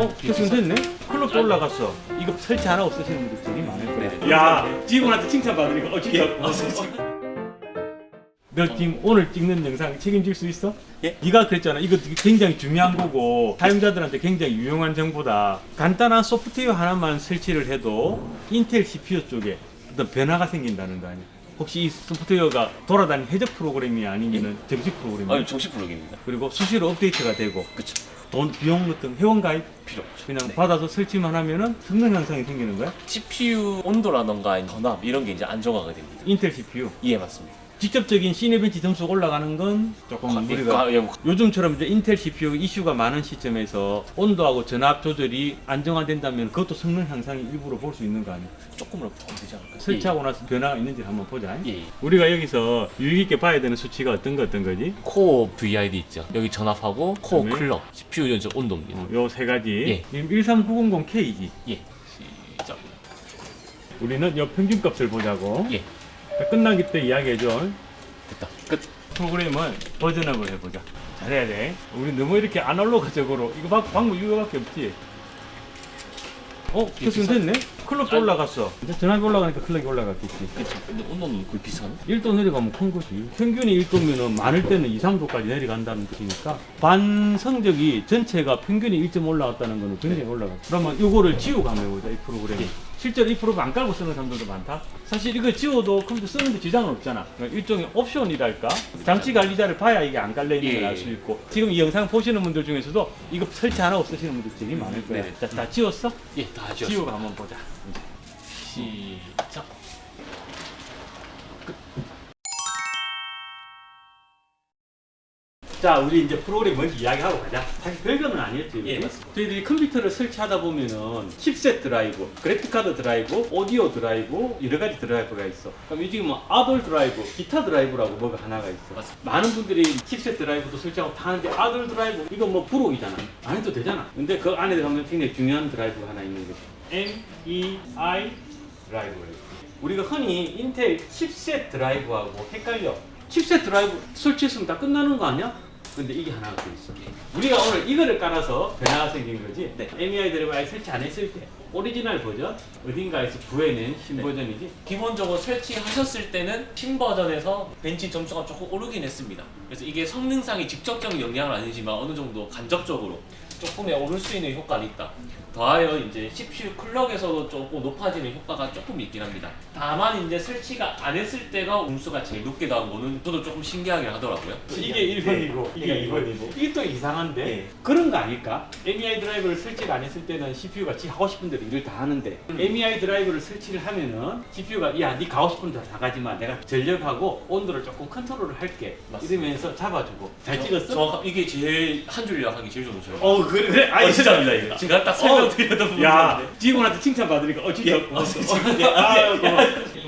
어? 됐으면 됐네? 클럽도 올라갔어. 이거 설치 하나 없으시는 분들 되게 많을 거야. 네. 야, 직원한테 칭찬 받으니까 어, 진짜. 너 지금 오늘 찍는 영상 책임질 수 있어? 예? 네가 그랬잖아. 이거 굉장히 중요한 거고 사용자들한테 굉장히 유용한 정보다. 간단한 소프트웨어 하나만 설치를 해도 인텔 CPU 쪽에 어떤 변화가 생긴다는 거 아니야? 혹시 이 소프트웨어가 돌아다니는 해적 프로그램이 아니면은 정식 프로그램이야? 아니 정식 프로그램입니다. 그리고 수시로 업데이트가 되고 그쵸. 돈 비용 같은 회원 가입 필요 없죠. 그냥 네. 받아서 설치만 하면은 성능 향상이 생기는 거야? CPU 온도라던가 전압 이런 게 이제 안정화가 됩니다. 인텔 CPU 예 맞습니다. 직접적인 시네벤치 점수 올라가는 건 조금 아, 우리가 아, 예, 뭐, 요즘처럼 이제 인텔 CPU 이슈가 많은 시점에서 온도하고 전압 조절이 안정화된다면 그것도 성능 향상이 일부러 볼 수 있는 거 아니야? 조금은 더 되지 않을까요? 설치하고 나서 변화가 있는지 한번 보자. 예, 예. 우리가 여기서 유의 깊게 봐야 되는 수치가 어떤 거 어떤 거지? 코어 VID 있죠. 여기 전압하고 코어? 클럭, CPU 연적 온도입니다. 요 세 가지. 예. 지금 13900K지. 예. 시작. 우리는 요 평균값을 보자고. 예. 끝나기 때 이야기해줘. 됐다. 끝. 프로그램은 버전업을 해보자. 잘해야 돼. 우리 너무 이렇게 아날로그적으로 이거 방, 방법 이거밖에 없지. 어, 됐으면 됐네. 아니. 올라갔어. 이제 전압이 올라가니까 클럭이 올라갔겠지. 그쵸. 근데 온도는 거의 비슷하네. 1도 내려가면 큰 거지. 평균이 1도면은 많을 때는 2, 3도까지 내려간다는 뜻이니까 반 성적이 전체가 평균이 1점 올라갔다는 거는 굉장히 올라갔어. 그러면 이거를 지우고 한번 해보자, 이 프로그램. 예. 실제로 이 프로그램 안 깔고 쓰는 사람들도 많다. 사실 이거 지워도 컴퓨터 쓰는데 지장은 없잖아. 그러니까 일종의 옵션이랄까? 장치 관리자를 봐야 이게 안 깔려 있는 걸 예. 알수 있고. 지금 이 영상 보시는 분들 중에서도 이거 설치 하나 없으시는 분들 되게 많을 거야. 네네. 자, 다 지웠어? 예, 다 지웠습니다. 지우고 한번 보자. 시작. 자, 우리 이제 프로그램 뭔지 이야기하고 가자. 사실 별거는 아니었지. 예? 맞습니다. 저희들이 컴퓨터를 설치하다 보면은 칩셋 드라이브, 그래픽카드 드라이브, 오디오 드라이브, 여러 가지 드라이브가 있어. 그럼 이 지금 뭐 아돌 드라이브, 기타 드라이브라고 뭐가 하나가 있어. 맞습니다. 많은 분들이 칩셋 드라이브도 설치하고 다 하는데 아돌 드라이브, 이거 뭐 프로이잖아. 안 해도 되잖아. 근데 그 안에 들어가면 굉장히 중요한 드라이브가 하나 있는 거지. M, E, I 드라이브예요. 우리가 흔히 인텔 칩셋 드라이브하고 헷갈려. 칩셋 드라이브 설치했으면 다 끝나는 거 아니야? 근데 이게 하나가 더 있어. 우리가 오늘 이거를 깔아서 변화가 생긴 거지. 네. MEI 드라이브 설치 안 했을 때 오리지널 버전 어딘가에서 구해낸 신 네. 버전이지. 기본적으로 설치하셨을 때는 신버전에서 벤치 점수가 조금 오르긴 했습니다. 그래서 이게 성능상의 직접적인 영향은 아니지만 어느 정도 간접적으로 조금의 오를 수 있는 효과는 있다. 더하여 이제 CPU 클럭에서도 조금 높아지는 효과가 조금 있긴 합니다. 다만 이제 설치가 안 했을 때가 음수가 제일 높게 나온 거는 저도 조금 신기하긴 하더라고요. 이게 1번이고 이게 네. 2번이고 이게 또 이상한데 네. 그런 거 아닐까? MEI 드라이브를 설치를 안 했을 때는 CPU가 지 하고 싶은 대로 일을 다 하는데 MEI 드라이브를 설치를 하면은 CPU가 야네 가고 싶은 대로 다 가지만 내가 전력하고 온도를 조금 컨트롤을 할게 맞습니다. 이러면서 잡아주고 잘 저- 찍었어? 정확하- 이게 제일 한 줄 요약하기 제일 좋은 저요. 어 그래 그래 아 진짜입니다 이거. 제가 딱 설명드렸던 부분인데. 야 직원한테 칭찬 받으니까 어 진짜 예, 고맙어. 예, 아, 고마워.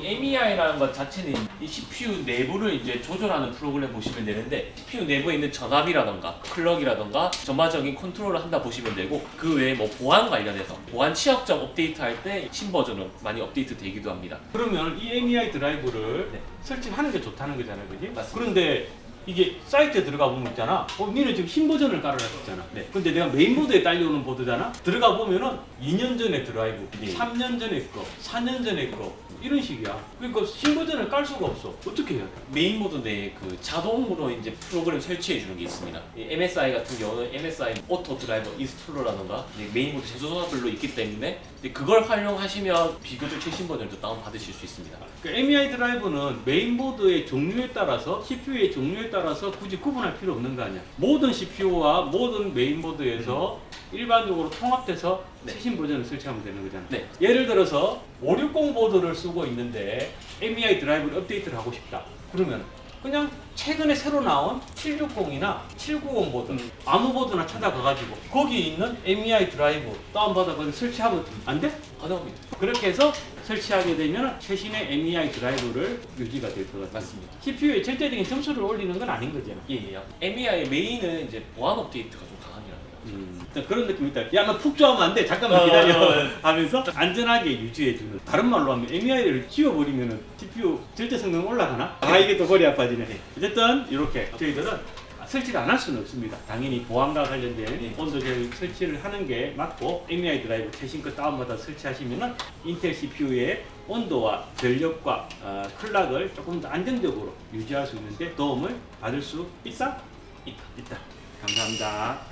이 MEI라는 것 자체는 이 CPU 내부를 이제 조절하는 프로그램 보시면 되는데 CPU 내부에 있는 전압이라던가 클럭이라던가 전반적인 컨트롤을 한다 보시면 되고 그 외에 뭐 보안 관련해서 보안 취약점 업데이트 할 때 신버전은 많이 업데이트 되기도 합니다. 그러면 이 MEI 드라이브를 네. 설치하는 게 좋다는 거잖아, 그지? 맞습니다. 그런데 이게 사이트에 들어가 보면 있잖아. 어, 니는 지금 신 버전을 깔아라 했잖아. 네. 근데 내가 메인보드에 딸려오는 보드잖아. 들어가 보면은 2년 전에 드라이브, 네. 3년 전에 거, 4년 전에 거 이런 식이야. 그러니까 신 버전을 깔 수가 없어. 어떻게 해야 돼? 메인보드 내에 그 자동으로 이제 프로그램 설치해 주는 게 있습니다. 이 MSI 같은 경우는 MSI 오토 드라이버 인스톨러라던가 이제 메인보드 제조사별로 있기 때문에 이제 그걸 활용하시면 비교적 최신 버전도 다운 받으실 수 있습니다. 그 MEI 드라이브는 메인보드의 종류에 따라서 CPU의 종류에 따라서 굳이 구분할 필요 없는 거 아니야. 모든 CPU와 모든 메인보드에서 일반적으로 통합돼서 네. 최신 버전을 설치하면 되는 거잖아. 네. 예를 들어서 560 보드를 쓰고 있는데 MEI 드라이브를 업데이트를 하고 싶다. 그러면 그냥 최근에 새로 나온 760이나 790 보드 음. 아무 보드나 찾아가가지고 거기 있는 MEI 드라이브 다운받아 서 설치하면 안 돼? 가능합니다. 그렇게 해서 설치하게 되면 최신의 MEI 드라이브를 유지가 될 것 같아요. 맞습니다. CPU에 절대적인 점수를 올리는 건 아닌 거잖아. 예, 예. MEI 메인은 이제 보안 업데이트가 좀 강합니다. 음, 일단 그런 느낌이 있다. 야, 너푹 좋아하면 안 돼. 잠깐만 어, 기다려. 어, 어. 하면서 안전하게 유지해주는. 다른 말로 하면 MEI를 지워버리면 CPU 절대 성능 올라가나? 아, 이게 또 머리 아파지네. 어쨌든, 이렇게 저희들은 설치를 안 할 수는 없습니다. 당연히 보안과 관련된 네. 온도 제어 설치를 하는 게 맞고 MI 드라이브 최신 거 다운받아 설치하시면은 인텔 CPU의 온도와 전력과 어, 클락을 조금 더 안정적으로 유지할 수 있는데 도움을 받을 수 있다? 있다. 있다. 감사합니다.